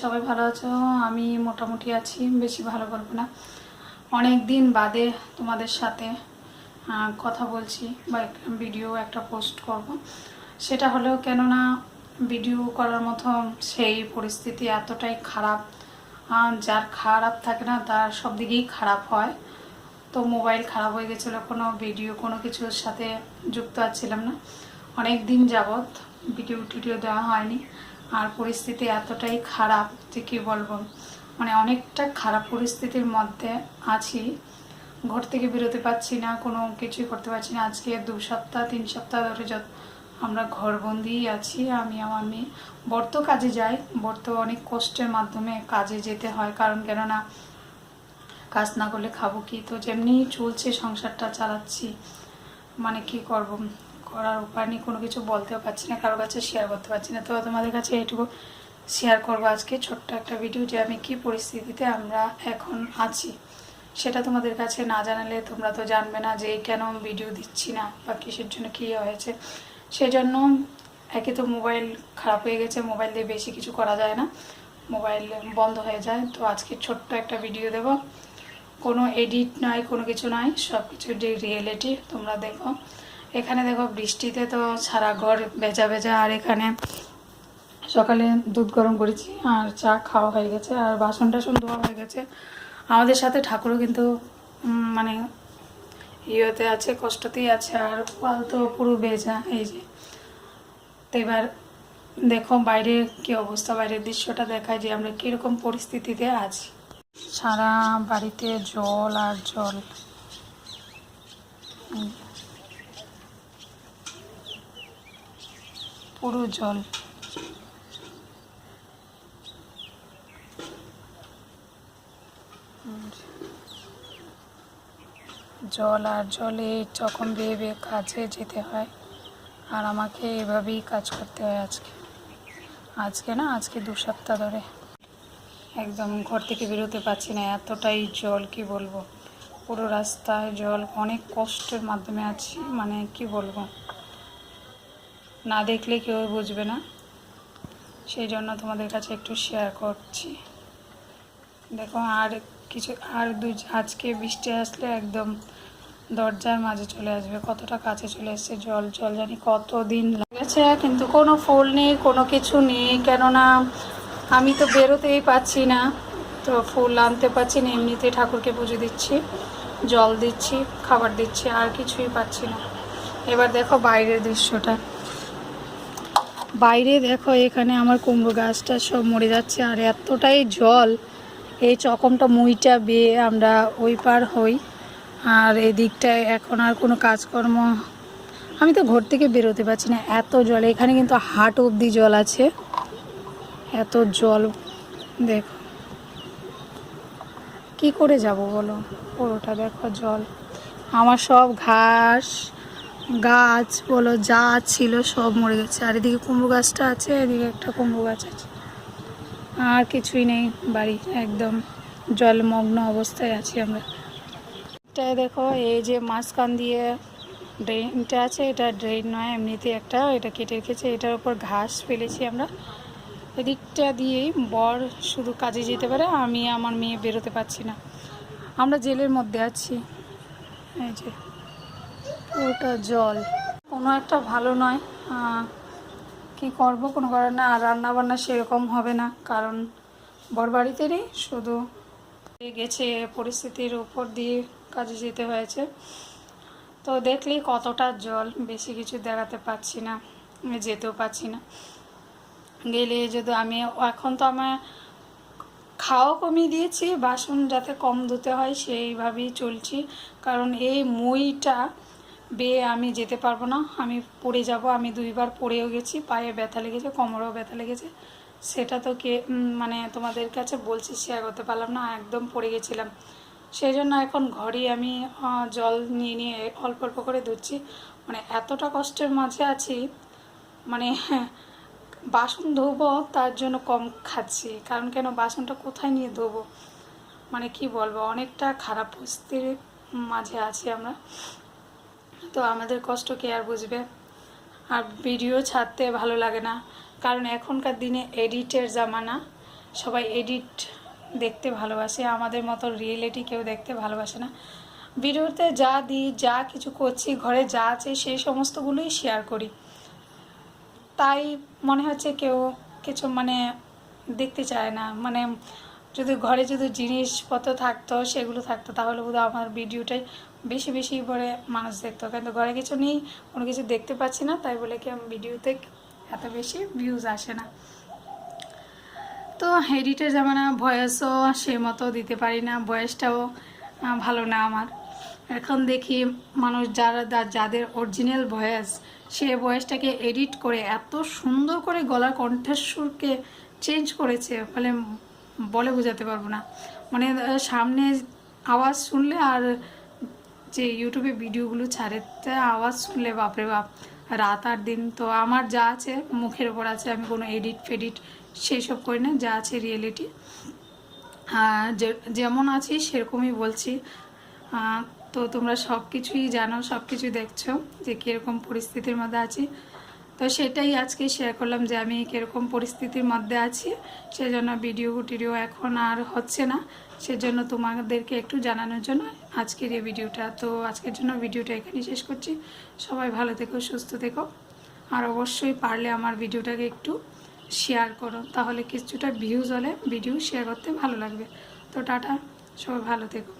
সবাই ভালো আছো? আমি মোটামুটি আছি, বেশি ভালো বলব না। অনেক দিন বাদে তোমাদের সাথে কথা বলছি বা ভিডিও একটা পোস্ট করব। সেটা হলেও কেননা ভিডিও করার মতো সেই পরিস্থিতি এতটাই খারাপ যার খারাপ থাকে না, তার সব দিকেই খারাপ হয়। তো মোবাইল খারাপ হয়ে গেছিল, কোনো ভিডিও কোনো কিছুর সাথে যুক্ত আছিলাম না। অনেক দিন যাবৎ ভিডিও টিডিও দেওয়া হয়নি। আর পরিস্থিতি এতটাই খারাপ যে কী বলব? মানে অনেকটা খারাপ পরিস্থিতির মধ্যে আছি। ঘর থেকে বেরোতে পারছি না, কোনো কিছুই করতে পারছি না। আজকে দু সপ্তাহ, তিন সপ্তাহ ধরে যত আমরা ঘরবন্দিই আছি, আমি আমার মেয়ে বর তো কাজে যাই। বর তো অনেক কষ্টের মাধ্যমে কাজে যেতে হয়, কারণ কেননা কাজ না করলে খাব কি? তো যেমনি চলছে সংসারটা চালাচ্ছি মানে কি করব? করার উপায় নেই, কোনো কিছু বলতেও পারছি না কারোর কাছে শেয়ার করতে পারছি না। তো তোমাদের কাছে এইটুকু শেয়ার করব আজকে ছোট্ট একটা ভিডিও যে আমি কি পরিস্থিতিতে আমরা এখন আছি। সেটা তোমাদের কাছে না জানালে তোমরা তো জানবে না যে কেন ভিডিও দিচ্ছি না বা কিসের জন্য কী হয়েছে। সেজন্য একে তো মোবাইল খারাপ হয়ে গেছে মোবাইল দিয়ে বেশি কিছু করা যায় না। মোবাইল বন্ধ হয়ে যায়, তো আজকে ছোট্ট একটা ভিডিও দেবো। কোনো এডিট নয় কোনো কিছু নয় সব কিছু যে রিয়েলিটি তোমরা দেখো। এখানে দেখো বৃষ্টিতে তো সারা ঘর ভেজা ভেজা, আর এখানে সকালে দুধ গরম করেছি আর চা খাওয়া হয়ে গেছে আর বাসন টাসন ধোয়া হয়ে গেছে। আমাদের সাথে ঠাকুরও কিন্তু মানে ইয়েতে আছে, কষ্টতেই আছে, আর পাল তো পুরো ভেজা, এই যে। তো এবার দেখো বাইরে কি অবস্থা, বাইরের দৃশ্যটা দেখায় যে আমরা কীরকম পরিস্থিতিতে আছি। সারা বাড়িতে জল আর জল এই যে। পুরো জল। জল আর জলে যখন বেয়ে বেয়ে কাজে যেতে হয়, আর আমাকে এভাবেই কাজ করতে হয় আজকে। আজকে না, আজকে দু সপ্তাহ ধরে। একদম ঘর থেকে বেরোতে পারছি না, এতটাই জল কি বলব। পুরো রাস্তায় জল, অনেক কষ্টের মাধ্যমে আছি মানে কি বলব। না দেখলে কেউ বুঝবে না। সেই জন্য তোমাদের কাছে একটু শেয়ার করছি। দেখো আর কিছু, আর দুই, আজকে বৃষ্টি আসলে একদম দরজার মাঝে চলে আসবে। কতটা কাছে চলে এসছে জল জল জানি কত দিন লাগেছে, কিন্তু কোনো ফুল নেই, কোনো কিছু নেই। কেননা আমি তো বেরোতেই পাচ্ছি না, তো ফুল আনতে পারছি না, এমনিতে ঠাকুরকে পুজো দিচ্ছি, জল দিচ্ছি, খাবার দিচ্ছি, আর কিছুই পাচ্ছি না। এবার দেখো বাইরের দৃশ্যটা। বাইরে দেখো এখানে আমার কুমড়ো গাছটা সব মরে যাচ্ছে আর এতটাই জল, এই চকমটা মুইটা বেয়ে আমরা ওই পার হই। আর এই দিকটায় এখন আর কোনো কাজকর্ম, আমি তো ঘর থেকে বেরোতে পারছি না, এত জল, এখানে কিন্তু হাট অবধি জল আছে। এত জল, দেখো। কি করে যাব বলো? পুরোটা দেখো জল, আমার সব ঘাস গাছ বলো যা ছিল সব মরে গেছে। আর এদিকে কুমড়ো গাছটা আছে, এদিকে একটা কুমড়ো গাছ আছে। আর কিছুই নেই বাড়ি, একদম জলমগ্ন অবস্থায় আছি আমরা। এটা দেখো, এই যে মাঝখান দিয়ে ড্রেনটা আছে, এটা ড্রেন নয়, এমনিতে একটা, এটা কেটে রেখেছে, এটার উপর ঘাস ফেলেছি আমরা। এদিকটা দিয়েই বর শুধু কাজে যেতে পারে, আমি আমার মেয়ে বেরোতে পারছি না। আমরা জেলের মধ্যে আছি। এই যে। পুরোটা জল। কোনো একটা ভালো নয় কি করব কোনো কারণে? আর রান্না বান্না সেরকম হবে না, কারণ বর বাড়িতে নেই শুধু গেছে পরিস্থিতির উপর দিয়ে কাজে যেতে হয়েছে। তো দেখলি কতটা জল, বেশি কিছু দেখাতে পারছি না, যেতেও পারছি না। গেলে যদি আমি, এখন তো আমার খাওয়া কমিয়ে দিয়েছি, বাসন যাতে কম ধুতে হয় সেইভাবেই চলছি, কারণ এই মুইটা বেয়ে আমি যেতে পারব না। আমি পড়ে যাব। আমি দুইবার পড়েও গেছি। পায়ে ব্যথা লেগেছে, কোমরেও ব্যথা লেগেছে। সেটা তো কে মানে তোমাদের কাছে বলছি শেয়ার করতে পারলাম না। একদম পড়ে গেছিলাম। সেই জন্য এখন ঘরেই আমি জল নিয়ে নিয়ে অল্প অল্প করে ধুচ্ছি। মানে এতটা কষ্টের মাঝে আছি মানে বাসন ধোবো, তার জন্য কম খাচ্ছি। কারণ কেন? বাসনটা কোথায় নিয়ে ধোবো? মানে কি বলব? অনেকটা খারাপ পরিস্থিতির মাঝে আছি আমরা। তো আমাদের কষ্ট কে আর বুঝবে? আর ভিডিও ছাড়তে ভালো লাগে না। কারণ এখনকার দিনে এডিটের জামানা, সবাই এডিট দেখতে ভালোবাসে। আমাদের মতো রিয়েলিটি কেউ দেখতে ভালোবাসে না। ভিডিওতে যা দিই, যা কিছু করছি, ঘরে যা আছে, সেই সমস্তগুলোই শেয়ার করি। তাই মনে হচ্ছে কেউ কিছু মানে দেখতে চায় না। মানে যদি ঘরে যদি জিনিসপত্র থাকতো, সেগুলো থাকতো, তাহলে বোধহয় আমার ভিডিওটাই বেশি বেশি করে মানুষ দেখতো। কিন্তু ঘরে কিছু নেই, কোনো কিছু দেখতে পাচ্ছি না, তাই বলে কি আমি ভিডিওতে এত বেশি ভিউজ আসে না। তো এডিটের জামানা ভয়েসও সে মতো দিতে পারি না ভয়েসটাও ভালো না আমার। এখন দেখি মানুষ যারা যাদের অরিজিনাল ভয়েস সে ভয়েসটাকে এডিট করে এত সুন্দর করে গলার কণ্ঠস্বরকে চেঞ্জ করেছে মানে বলে বোঝাতে পারব না। মানে সামনে আওয়াজ শুনলে আর যে ইউটিউবে ভিডিওগুলো ছাড়ে, তা আওয়াজ শুনলে বাপরে বাপ। রাত আর দিন তো আমার যা আছে মুখের ওপর আছে, আমি কোনো এডিট ফেডিট সেই সব করি না, যা আছে রিয়েলিটি যেমন আছি সেরকমই বলছি। তো তোমরা সব কিছুই জানো সব কিছুই দেখছ যে কীরকম পরিস্থিতির মধ্যে আছি। তো সেটাই আজকে শেয়ার করলাম যে আমি কীরকম পরিস্থিতির মধ্যে আছি, সেজন্য ভিডিও টিডিও এখন আর হচ্ছে না। সেজন্য তোমাদেরকে একটু জানানোর জন্য আজকের এই ভিডিওটা তো আজকের জন্য ভিডিওটা এখানেই শেষ করছি। সবাই ভালো থেকো, সুস্থ থেকো। আর অবশ্যই পারলে আমার ভিডিওটাকে একটু শেয়ার করো, তাহলে কিছুটা ভিউজ হলে ভিডিও শেয়ার করতে ভালো লাগবে। তো টাটা, সবাই ভালো থেকো।